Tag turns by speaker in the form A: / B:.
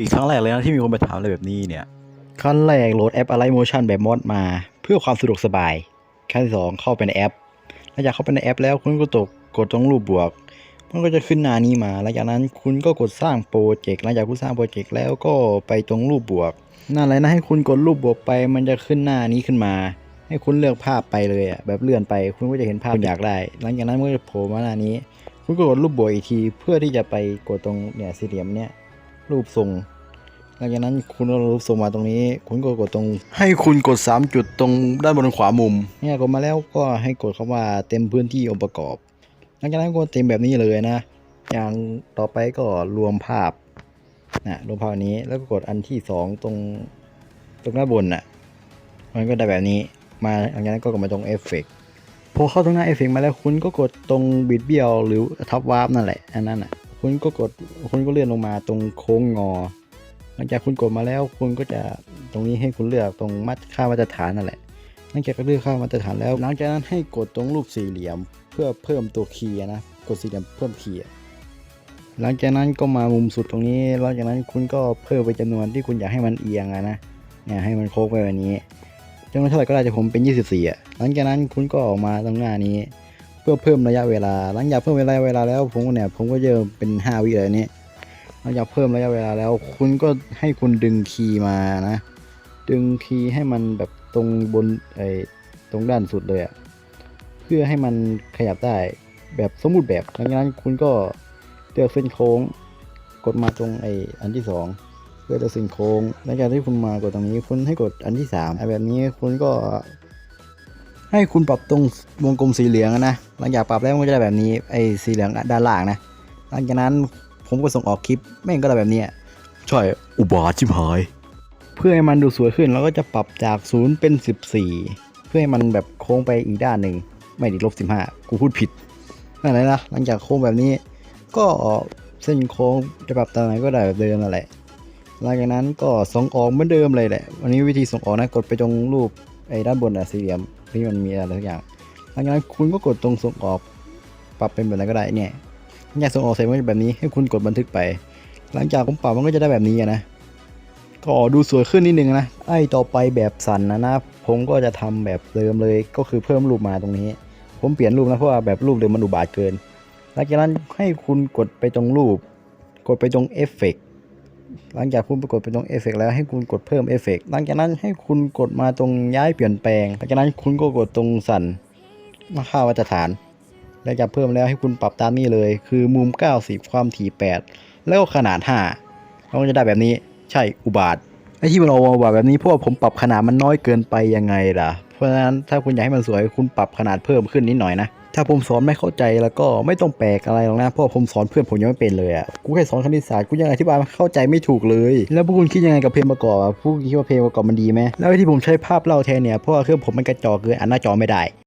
A: อีกครั้งแรกเลยนะที่มีคนมาถามอะไรแบบนี้เนี่ยครั้งแรกโหลดแอปอะไรโมชันแบบมอดมา เพื่อความสะดวกสบายครั้งที่สองเข้าไปในแอป หลังจากเข้าไปในแอปแล้วคุณก็ตกกดตรงรูปบวก มันก็จะขึ้นหน้านี้มา หลังจากนั้นคุณก็กดสร้างโปรเจกต์ หลังจากคุณสร้างโปรเจกต์แล้วก็ไปตรงรูปบวกนั่นแหละนะให้คุณกดรูปบวกไป มันจะขึ้นหน้านี้ขึ้นมา ให้คุณเลือกภาพไปเลยอะ แบบเลื่อนไป คุณก็จะเห็นภาพคุณอยากได้ หลังจากนั้นมันก็จะโผล่มาหน้านี้ คุณก็กดรูปบวกอีกที เพื่อที่จะไปกดตรงเนี่ยสี่เหลี่ยมเนี่ย รูปทรงหลังจากนั้นคุณก็รูปทรงมาตรงนี้ คุณก็กดตรง ให้คุณกด 3 จุดตรงด้านบนขวามุม เนี่ยกดมาแล้วก็ให้กดคำว่าเต็มพื้นที่องค์ประกอบ หลังจากนั้นก็เต็มแบบนี้เลยนะ อย่างต่อไปก็รวมภาพนะรวมภาพอันนี้แล้วก็กดอันที่สองตรงตรงหน้าบนน่ะมันก็ได้แบบนี้มาหลังจากนั้นก็กดมาตรงเอฟเฟกพอเข้าตรงหน้าเอฟเฟกมาแล้วคุณก็กดตรงบิดเบี้ยวหรือทับวาร์ปนั่นแหละอันนั้นน่ะ คุณก็กดคุณก็เลื่อนลงมาตรงโค้งงอ หลังจากคุณกดมาแล้วคุณก็จะตรงนี้ให้คุณเลือกตรงมัดค่ามาตรฐานนั่นแหละ หลังจากเลือกค่ามาตรฐานแล้ว หลังจากนั้นให้กดตรงรูปสี่เหลี่ยม เพื่อเพิ่มตัวคีย์นะ กดสี่เหลี่ยมเพิ่มคีย์หลังจากนั้นก็มามุมสุดตรงนี้ หลังจากนั้นคุณก็เพิ่มไปจำนวนที่คุณอยากให้มันเอียงนะ เนี่ยให้มันโค้งไปแบบนี้จำนวนเท่าไหร่ก็ได้แต่ผมเป็น 24อะ หลังจากนั้นคุณก็ออกมาตรงหน้านี้ เพื่อเพิ่มระยะเวลา หลังจากเพิ่มระยะเวลาแล้วผมเนี่ยผมก็เยิ่มเป็น 5 วิเลยนี้หลังจากเพิ่มระยะเวลาแล้ว คุณก็ให้คุณดึงคีย์มานะ ดึงคีย์ให้มันแบบตรงบนไอ้ตรงด้านสุดเลยอะเพื่อให้มันขยับได้แบบสมบูรณ์แบบหลังจากนั้นคุณก็เลือกเส้นโค้ง กดมาตรงไอ้อันที่สองเพื่อเลือกเส้นโค้งหลังจากที่คุณมากดตรงนี้ คุณให้กดอันที่สามแบบนี้คุณก็ ให้คุณปรับตรงวงกลมสีเหลืองอะนะหลังจากปรับแล้วมันก็จะได้แบบนี้ไอ้สีเหลืองด้านล่างนะหลังจากนั้นผมก็ส่งออกคลิปแม่งก็ได้แบบเนี้ยใช่อุบาทชิบหายเพื่อให้มันดูสวยขึ้นเราก็จะปรับจาก0เป็น 14 เพื่อให้มันแบบโค้งไปอีกด้านหนึ่งไม่ดิลบ15กูพูดผิดนั่นแหละนะหลังจากโค้งแบบนี้ ก็เส้นโค้งจะปรับตามไหนก็ได้แบบเดิมนั่นแหละหลังจากนั้นก็ส่งออกเหมือนเดิมเลยแหละ วันนี้วิธีส่งออกนะกดไปตรงรูปไอ้ด้านบนอะสี่เหลี่ยม ที่มันมีอะไรทุกอย่างหลังจากนั้นคุณก็กดตรงส่งออกปรับเป็นแบบไหนก็ได้เนี่ยหลังจากส่งออกเสร็จมันจะแบบนี้ให้คุณกดบันทึกไป หลังจากผมปรับมันก็จะได้แบบนี้นะก็ดูสวยขึ้นนิดนึงนะไอ้ต่อไปแบบสั่นนะนะผมก็จะทำแบบเดิมเลยก็คือเพิ่มรูปมาตรงนี้ ผมเปลี่ยนรูปนะเพราะว่าแบบรูปเดิมมันอุบาทเกิน หลังจากนั้นให้คุณกดไปตรงรูป กดไปตรงเอฟเฟกต์ หลังจากคุณไปกดไปตรงเอฟเฟกแล้วให้คุณกดเพิ่มเอฟเฟกหลังจากนั้นให้คุณกดมาตรงย้ายเปลี่ยนแปลงหลังจากนั้นคุณก็กดตรงสั่นมาค่ามาตรฐาน แล้วจะเพิ่มแล้วให้คุณปรับตามนี้เลย คือมุม 90 ความถี่ 8 แล้วก็ขนาด5เราก็จะได้แบบนี้ใช่อุบาทไอ้ที่มันออกมาอุบาทแบบนี้เพราะว่าผมปรับขนาดมันน้อยเกินไปยังไงล่ะ เพราะฉะนั้นถ้าคุณอยากให้มันสวยคุณปรับขนาดเพิ่มขึ้นนิดหน่อยนะ ถ้าผมสอนไม่เข้าใจแล้วก็ไม่ต้องแปลกอะไรหรอกนะเพราะว่าผมสอนเพื่อนผมยังไม่เป็นเลยอะกูแค่สอนคณิตศาสตร์กูยังอธิบายเข้าใจไม่ถูกเลย แล้วพวกคุณคิดยังไงกับเพลงประกอบอะพวกคุณคิดว่าเพลงประกอบมันดีไหมแล้วที่ผมใช้ภาพเล่าแทนเนี่ยเพราะว่าเครื่องผมมันกระจอกเกินอ่านหน้าจอไม่ได้